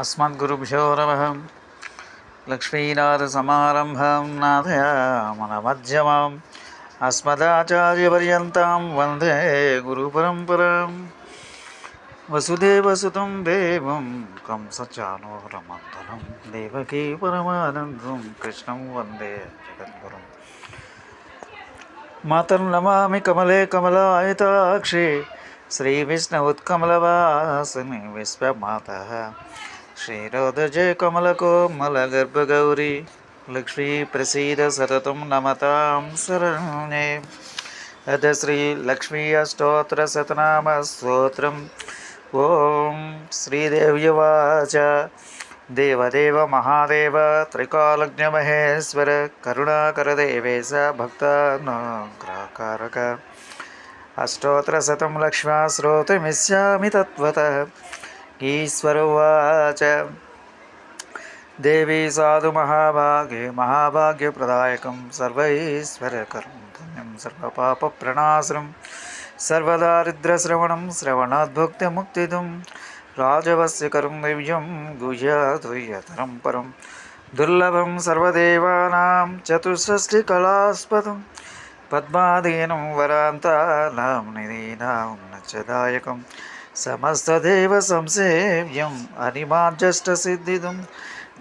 अस्मद्गुरुभ्यो नमः लक्ष्मीनाथसमारम्भां नाथयामनमध्यमाम् अस्मदाचार्यपर्यन्तां वन्दे गुरुपरम्परां वसुदेवसुतं देवं कंसचानोरमण्डलं देवकी परमानन्दं कृष्णं वन्दे जगद्गुरुम् मातर् नमामि कमले कमलायताक्षे श्रीविष्णु उत्कमलवासिनि श्रीरोदजय कमलकोमलगर्भगौरी लक्ष्मी प्रसीद सततं नमतां शरण्ये अथ श्रीलक्ष्मी अष्टोत्तरशतनामस्तोत्रम् ॐ श्रीदेव्यवाच देवदेव महादेव त्रिकालज्ञमहेश्वर करुणाकरदेवेश भक्तानुग्रहकारक। अष्टोत्तरशतं लक्ष्म्या श्रोतुमिष्यामि तत्त्वतः। ईश्वर उवाच देवी साधु महाभागे महाभाग्यप्रदायकं सर्वैश्वरकरं धन्यं सर्वपापप्रणाशनं सर्वदारिद्र्यश्रवणं श्रवणाद्भुक्तिमुक्तिदुं राजवस्यकरं दिव्यं गुह्याद्वयतरं परं दुर्लभं सर्वदेवानां चतुष्षष्टिकलास्पदं पद्मादीनं वरान्तानां निधीनां समस्तदेव संसेव्यम् अनिमार्जष्ट सिद्धिदं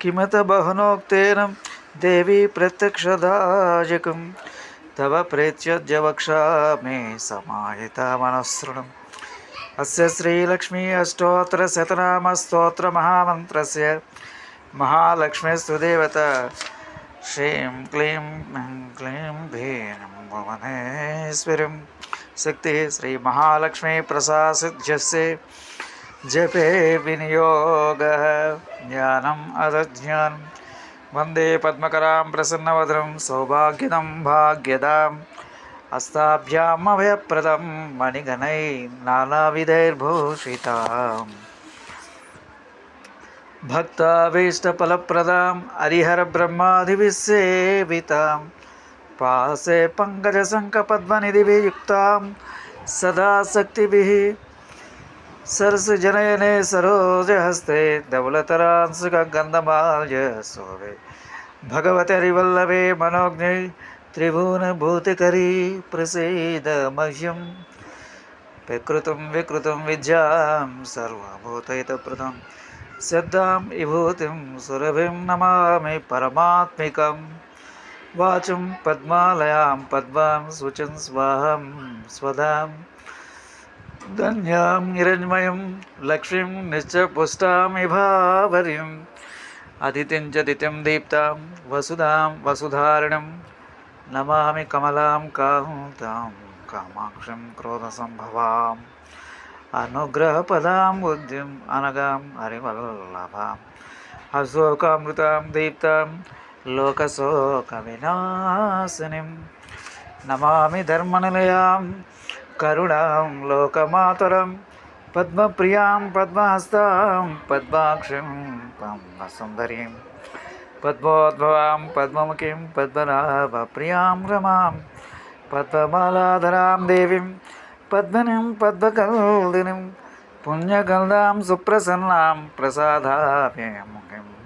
किमत बहुनोक्तेन देवी प्रत्यक्षदायकं तव प्रेत्यज वक्षा मे समाहितमनसृणम् अस्य श्रीलक्ष्मी महालक्ष्मी सुदेवता श्री क्लीं क्लीं, भीम भुवनेश्वरी शक्ति श्री महालक्ष्मी प्रसाद सिद्ध्यसे जपे विनियोगः। ज्ञानम् अदज्ञानं वंदे पद्मकरां प्रसन्नवदनं। सौभाग्यदं मणिगण हस्ताभ्यामभयप्रदं मणिगणै नानाविधैर्भूषिताम्। भक्ताभीष्टफलप्रदाम्। हरिहरब्रह्मादिविसेविताम् पासे पङ्कजशङ्खपद्मनिधिभियुक्तां सदा शक्तिभिः सरसजनयने सरोजहस्ते धवलतरांसुकगन्धमाल्य शोभे मनोज्ञै त्रिभुवनभूतिकरी प्रसीद मह्यं। विकृतं विकृतं विद्यां सर्वभूतहितप्रदं। श्रद्धां विभूतिं सुरभिं नमामि వాచం పద్మాలయాం పద్మాం శుచం స్వాహం స్వదాం ధన్యాం హిరణ్మయం లక్ష్మీం నిశ్చపుష్టామి భావరిం అతిథిం చ దితిం దీప్తాం వసుధాం వసుధారణం నమామి కమలాం కాంతాం కామాక్షం క్రోధసంభవాం అనుగ్రహపదాం బుద్ధిం అనగాం హరివల్లభాం అశోకామృతాం దీప్తాం లోకశోక లోకశోకవినాశనిం. నమామి ధర్మనిలయాం కరుణాం లోకమాతరం పద్మప్రియాం పద్మహస్తాం పద్మాక్షిం పద్మసుందరీం పద్మోద్భవాం పద్మముఖీం పద్మనాభ ప్రియాం రమాం పద్మమాలాధరాం దేవీం పద్మనిం పద్మకల్దినిం పుణ్యకల్దాం సుప్రసన్నాం ప్రసాదాభ్యముఖిం.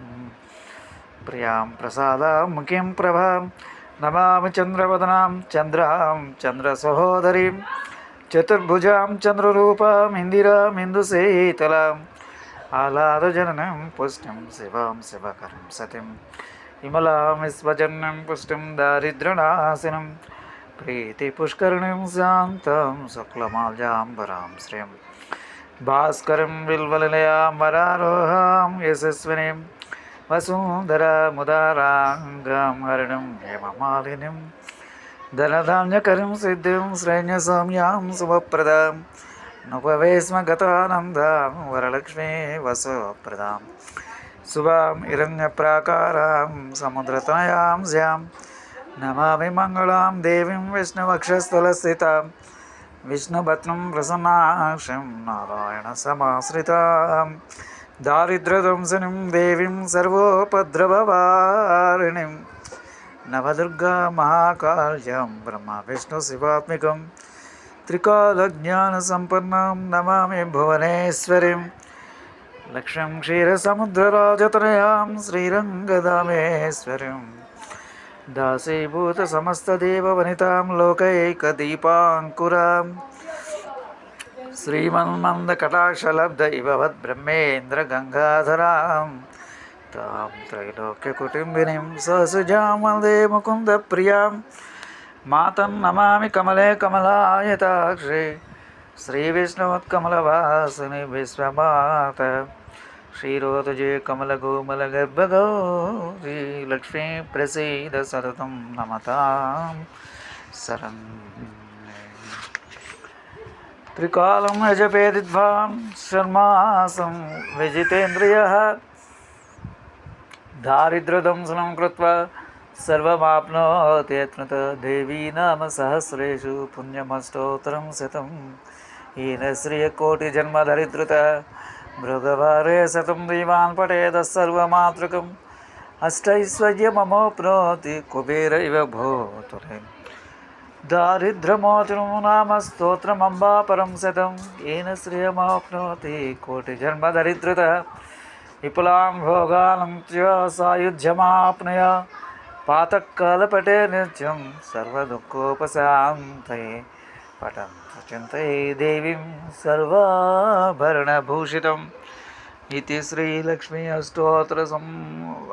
ప్రియాం ప్రసాదాముఖీం ప్రభాం నమామి చంద్రవదనాం చంద్రాం చంద్రసహోదరీం చతుర్భుజాం చంద్రరూపాం ఇందిరాం ఇందుశీతలాం ఆహ్లాదజననం పుష్టిం శివాం శివకరం సతిం విమలాం విశ్వజన్నం పుష్టిం దారిద్రనాశనం ప్రీతిపుష్కరిణీం శాంతం శుక్లమాల్యాంబరాం శ్రీం భాస్కరం విల్వలయాం వరారోహాం యశస్వినీం వసుంధర ముదారాంగం హరణం హేమమాలినిం ధనధాన్యకరం సిద్ధిం శ్రేణ్యసౌమ్యాం శుభప్రదాం. నుపవేశ్మ గతానందాం వరలక్ష్మీ వసుప్రదాం శుభాం ఇరంగప్రాకారాం సముద్రతనయాం శ్యాం. నమామి మంగళాం దేవీం విష్ణువక్షస్థలస్థితాం. విష్ణుభత్నం ప్రసన్నాక్షం నారాయణ సమాశ్రితాం. దారిద్ర్యధ్వంసనిం దేవీం సర్వోపద్రవవారిణిం నవదుర్గా మహాకాళ్యాం బ్రహ్మ విష్ణు శివాత్మికం త్రికాలజ్ఞానసంపన్నాం నమామి భువనేశ్వరిం లక్ష్యం క్షీరసముద్రరాజతనయాం శ్రీరంగదామేశ్వరిం దాసీభూతసమస్తదేవవనితాం లోకైకదీపాంకురాం శ్రీమన్మందకటాక్షలబ్ధ ఇవ వద్బ్రహ్మేంద్ర గంగాధరాం తాం త్రైలోక్యకుటుంబినిం సహసుజామదే ముకుంద ప్రియాం మాతం నమామి కమలే కమలాయతాక్షే. శ్రీవిష్ణువత్కమలవాసిని విశ్వమాత. క్షీరోదజే కమలగోమల గర్భగౌరీ లక్ష్మీ ప్రసీద సతతం నమతాం. శరణ్ त्रिकालं यजपेदिध्वां षण्मासं विजितेन्द्रियः। दारिद्र्यदंसनं कृत्वा सर्वमाप्नोति यत्नत देवी नाम सहस्रेषु पुण्यमष्टोत्तरं शतं येन श्रियकोटिजन्मदरिद्रुता, भृगवारे शतं देवान् पठेदस्सर्वमातृकम् अष्टैश्वर्यममोप्नोति कुबेर इव भूतुरे భూతురే నామ స్తోత్రమంబా పరం శతం ఏన శ్రేయమాప్నోతి కోటి జన్మ కోటిజన్మధరిద్రుత విపులాం భోగానం సాయుధ్యమాప్నయ పాతకాలపటే నిత్యం సర్వదుఃఖోపశాంతయే పటం చింతయే దేవీం సర్వాభరణభూషితం ఇది శ్రీలక్ష్మీ అష్టోత్తర సం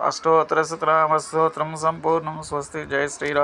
అష్టోత్తర శతనామస్తోత్రం సంపూర్ణం స్వస్తి జయ శ్రీరామ్